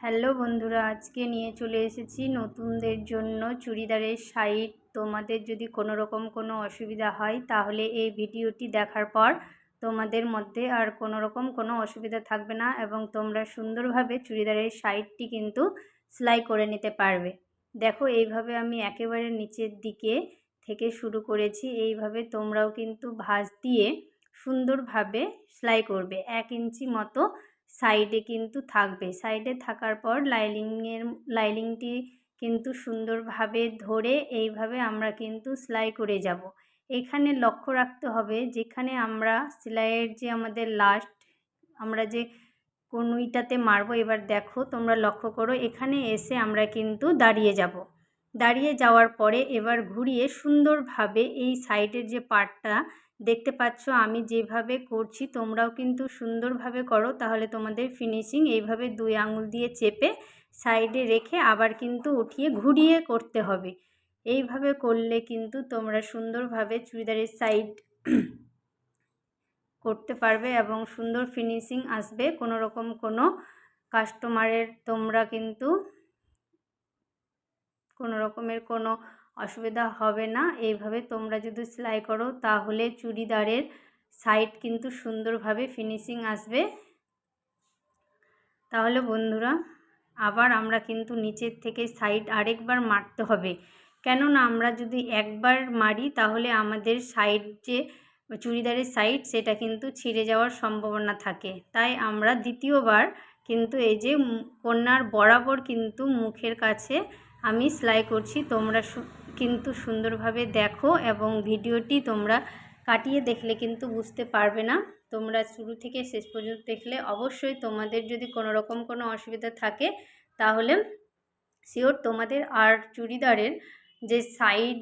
Hello বন্ধুরা, আজকে নিয়ে চলে এসেছি নতুনদের জন্য চুড়িদারের সাইড তোমাদের যদি কোনো রকম কোনো অসুবিধা হয়, তাহলে এই ভিডিওটি দেখার পর তোমাদের মধ্যে আর কোনো রকম কোনো অসুবিধা থাকবে না এবং তোমরা সুন্দরভাবে চুড়িদারের সাইডটি কিন্তু সেলাই করে নিতে পারবে। দেখো, এইভাবে আমি একেবারে নিচের দিকে থেকে শুরু করেছি। এইভাবে তোমরাও কিন্তু ভাঁজ দিয়ে সুন্দরভাবে সেলাই করবে। এক ইঞ্চি মতো সাইডে কিন্তু থাকবে। সাইডে থাকার পর লাইলিংয়ের, লাইলিংটি কিন্তু সুন্দরভাবে ধরে এইভাবে আমরা কিন্তু সেলাই করে যাব। এখানে লক্ষ্য রাখতে হবে যেখানে আমরা সেলাইয়ের যে আমাদের লাস্ট আমরা যে কনুইটাতে মারবো, এবার দেখো তোমরা লক্ষ্য করো এখানে এসে আমরা কিন্তু দাঁড়িয়ে যাব। দাঁড়িয়ে যাওয়ার পরে এবার ঘুরিয়ে সুন্দরভাবে এই সাইডের যে পার্টটা দেখতে পাচ্ছ, আমি যেভাবে করছি তোমরাও কিন্তু সুন্দরভাবে করো। তাহলে তোমাদের ফিনিশিং এইভাবে দুই আঙুল দিয়ে চেপে সাইডে রেখে আবার কিন্তু উঠিয়ে ঘুরিয়ে করতে হবে। এইভাবে করলে কিন্তু তোমরা সুন্দরভাবে চুড়িদারের সাইড করতে পারবে এবং সুন্দর ফিনিশিং আসবে। কোনো রকম কোনো কাস্টমারের তোমরা কিন্তু কোনো রকমের কোনো অসুবিধা হবে না। এইভাবে তোমরা যদি সেলাই করো, তাহলে চুড়িদারের সাইড কিন্তু সুন্দরভাবে ফিনিশিং আসবে। তাহলে বন্ধুরা, আবার আমরা কিন্তু নিচের থেকে সাইড আরেকবার মারতে হবে। কেননা আমরা যদি একবার মারি, তাহলে আমাদের সাইড যে চুড়িদারের সাইড সেটা কিন্তু ছিঁড়ে যাওয়ার সম্ভাবনা থাকে। তাই আমরা দ্বিতীয়বার কিন্তু এই যে কন্যার বরাবর কিন্তু মুখের কাছে আমি সেলাই করছি। তোমরা কিন্তু সুন্দরভাবে দেখো এবং ভিডিওটি তোমরা কাটিয়ে দেখলে কিন্তু বুঝতে পারবে না। তোমরা শুরু থেকে শেষ পর্যন্ত দেখলে অবশ্যই তোমাদের যদি কোনো রকম কোনো অসুবিধা থাকে, তাহলে শিওর তোমাদের আর চুড়িদারের যে সাইড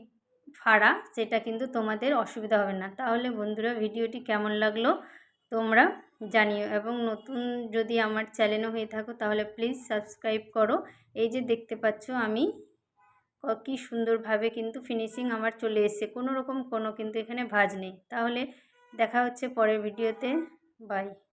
ফাড়া সেটা কিন্তু তোমাদের অসুবিধা হবে না। তাহলে বন্ধুরা, ভিডিওটি কেমন লাগল তোমরা জানিও এবং নতুন যদি আমার চ্যানেলও হয়ে থাকো, তাহলে প্লিজ সাবস্ক্রাইব করো। এই যে দেখতে পাচ্ছ, আমি কি সুন্দরভাবে কিন্তু ফিনিশিং আমার চলে এসছে। কোনো রকম কোনো কিন্তু এখানে ভাজ নেই। তাহলে দেখা হচ্ছে পরের ভিডিওতে বাই